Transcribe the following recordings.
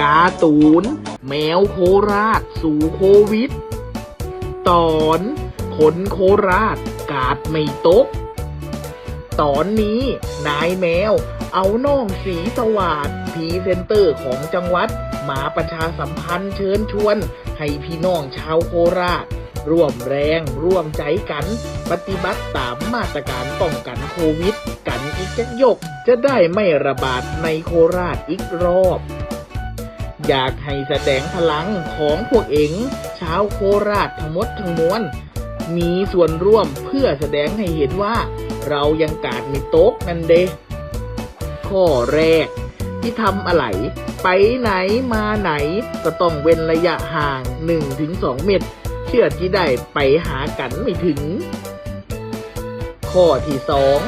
การ์ตูน แมวโคราช สู่โควิด ตอนคนโคราช กาดไม่ตก ตอนนี้นายแมว เอาน้องสีสวัสดพรีเซนเตอร์ของจังหวัด มาประชาสัมพันธ์เชิญชวน ให้พี่น้องชาวโคราช ร่วมแรงร่วมใจกัน ปฏิบัติตามมาตรการป้องกันโควิด อีกจักยกจะได้ไม่ระบาดในโคราชอีกรอบ อยากให้แสดงพลังของพวกเองชาวโคราชทั้งหมดทั้งมวลมีส่วนร่วมเพื่อแสดงให้เห็นว่า เรายังกาดไม่ตกนั่นเดข้อแรก ที่ทำอะไร ไปไหนมาไหน ก็ต้องเว้นระยะห่าง 1-2 เมตร เชื่อที่ได้ไปหากันไม่ถึง ข้อที่สอง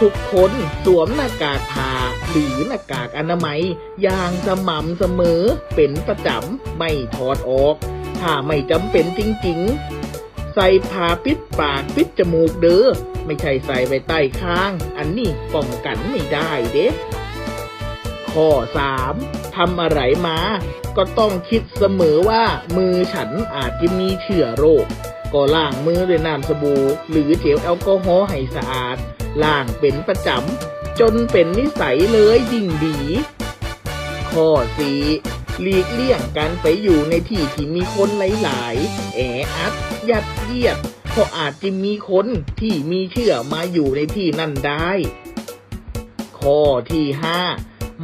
ทุกคนสวมหน้ากากผ้าหรือหน้ากากอนามัย อย่างสม่ำเสมอเป็นประจำไม่ถอดออก ถ้าไม่จำเป็นจริงๆ ใส่ผ้าปิดปากปิดจมูกเด้อไม่ใช่ใส่ไว้ใต้คาง อันนี้ป้องกันไม่ได้เด้ข้อสามทำอะไรมา ก็ต้องคิดเสมอว่ามือฉันอาจจะมีเชื้อโรค ก็ล้างมือด้วยน้ำสบู่หรือเจลแอลกอฮอล์ให้สะอาด ล้างเป็นประจำ จนเป็นนิสัยเลยยิ่งดี ข้อสี่หลีกเลี่ยงการไปอยู่ในที่ที่มีคนหลายๆ แออัด ยัดเยียดเพราะอาจจะมีคนที่มีเชื้อมาอยู่ในที่นั่นได้ ข้อที่ห้า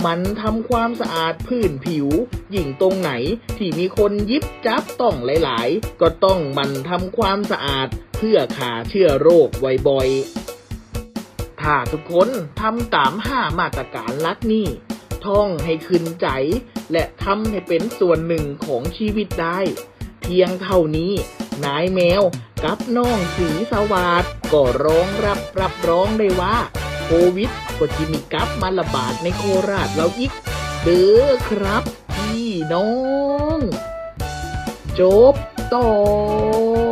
มันทำความสะอาดพื้นผิว ยิ่งตรงไหนที่มีคนยิบจับต้องหลาย ๆ ก็ต้องมันทำความสะอาดเพื่อขาเชื้อโรคบ่อย ๆ ถ้าทุกคนทำตามห้ามาตรการลักนี่ท่องให้ขึ้นใจ และทำให้เป็นส่วนหนึ่งของชีวิตได้ เพียงเท่านี้ นายแมวกับน้องสีสวัสดก็ร้องรับรับร้องได้ว่า โควิดก็จะมีกลับมาระบาดในโคราชเราอีก เด้อครับ พี่น้อง จบตอน